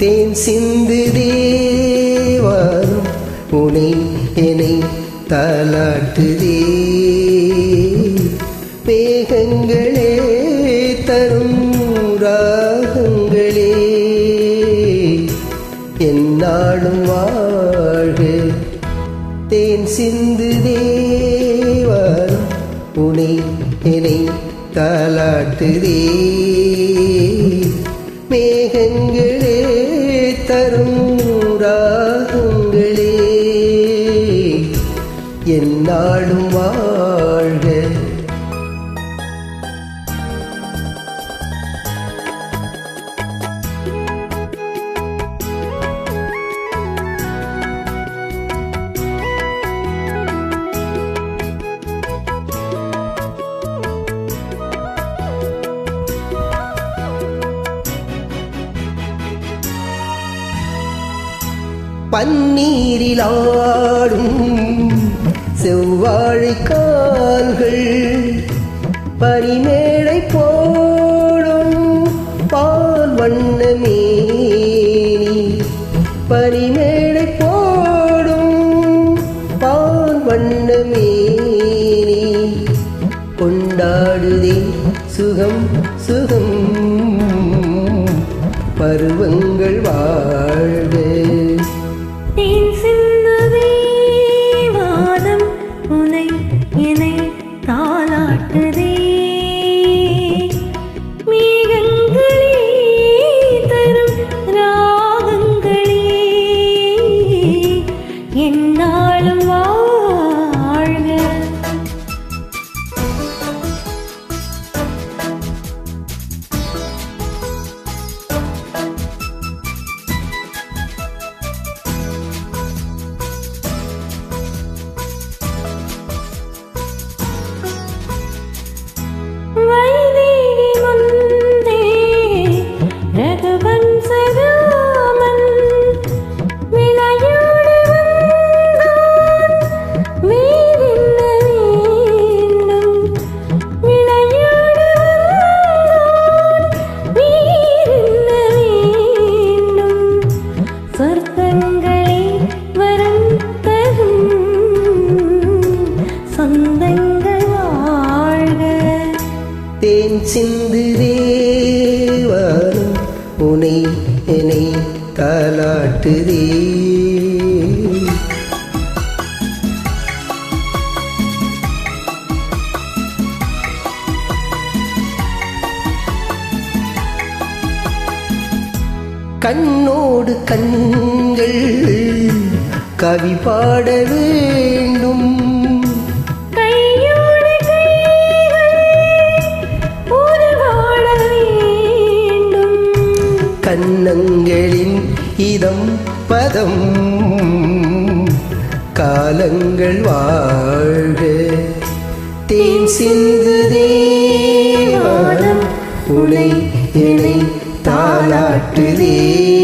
தேன் சிந்து தேவாரும் உனை என்னை தாலாட்டுதே மேகங்களே தரும் ராகங்களே என்னாலும் வாழ்க. தேன் சிந்து தேவாரும் உனை என்னை தாலாட்டுதே மேகங்களே தரும் ராகங்களே என்னாலும் வா பன்னீரிலாடும் செவ்வாழை கால்கள் பரிமேடை போடும் பால் வண்ண பரிமேடை போடும் பால் வண்ண கொண்டாடுதே சுகம் சுகம். பருவங்கள் வாழ்வே. என்னாலும் வாழ்க சொந்தங்கள் வாழ்க. தேன் சிந்து தேவாரம் உனை என்னை தாலாட்டுதே கண்ணோடு கண்கள் கவி பாட வேண்டும். கன்னங்களின் இதம் பதம். காலங்கள் வாழ்க. தேன் சிந்து தேவானம் உனை என்னை தாலாட்டுதே